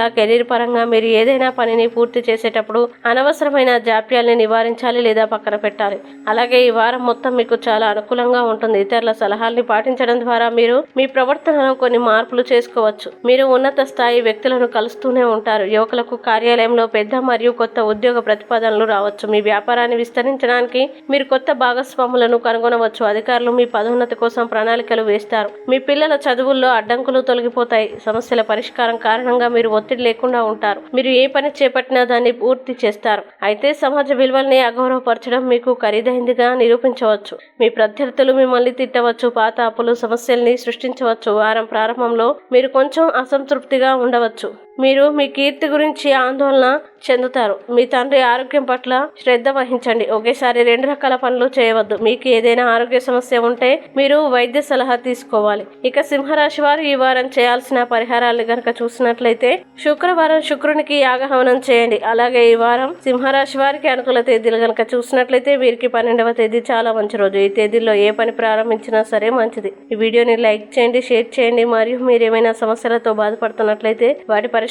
Career పరంగా మీరు ఏదైనా పనిని పూర్తి చేసేటప్పుడు అనవసరమైన జాప్యాల్ని నివారించాలి లేదా పక్కన పెట్టాలి. అలాగే ఈ వారం మొత్తం మీకు చాలా అనుకూలంగా ఉంటుంది. ఇతరుల సలహాల్ని పాటించడం ద్వారా మీరు మీ ప్రవర్తనలో కొన్ని మార్పులు చేసుకోవచ్చు. మీరు ఉన్నత స్థాయి వ్యక్తులను కలుస్తూనే ఉంటారు. యువకులకు కార్యాలయంలో పెద్ద మరియు కొత్త ఉద్యోగ ప్రతిపాదనలు రావచ్చు. మీ వ్యాపారాన్ని విస్తరించడానికి మీరు కొత్త భాగస్వాములను కనుగొనవచ్చు. అధికారులు మీ పదోన్నతి కోసం ప్రణాళికలు వేస్తారు. మీ పిల్లల చదువుల్లో అడ్డంకులు తొలగిపోతాయి. సమస్యల పరిష్కారం కారణంగా మీరు ఒత్తిడి లేకుండా ఉంటారు. మీరు ఏ పని చేపట్టినా దాన్ని పూర్తి చేస్తారు. అయితే సమాజ విలువల్ని అగౌరవపరచడం మీకు ఖరీదైందిగా నిరూపించవచ్చు. మీ ప్రత్యర్థులు మిమ్మల్ని తిట్టవచ్చు పాత అప్పులు సమస్యల్ని సృష్టించవచ్చు. వారం ప్రారంభంలో మీరు కొంచెం అసంతృప్తిగా ఉండవచ్చు. మీరు మీ కీర్తి గురించి ఆందోళన చెందుతారు. మీ తండ్రి ఆరోగ్యం పట్ల శ్రద్ధ వహించండి. ఒకేసారి రెండు రకాల పనులు చేయవద్దు. మీకు ఏదైనా ఆరోగ్య సమస్య ఉంటే మీరు వైద్య సలహా తీసుకోవాలి. ఇక సింహరాశి వారు ఈ వారం చేయాల్సిన పరిహారాలు గనక చూసినట్లయితే శుక్రవారం శుక్రునికి యాగహవనం చేయండి. అలాగే ఈ వారం సింహరాశి వారికి అనుకూల తేదీలు గనక చూసినట్లయితే వీరికి పన్నెండవ తేదీ చాలా మంచి రోజు. ఈ తేదీల్లో ఏ పని ప్రారంభించినా సరే మంచిది. ఈ వీడియోని లైక్ చేయండి షేర్ చేయండి. మరియు మీరు ఏమైనా సమస్యలతో బాధపడుతున్నట్లయితే వాటి పరిష్కారం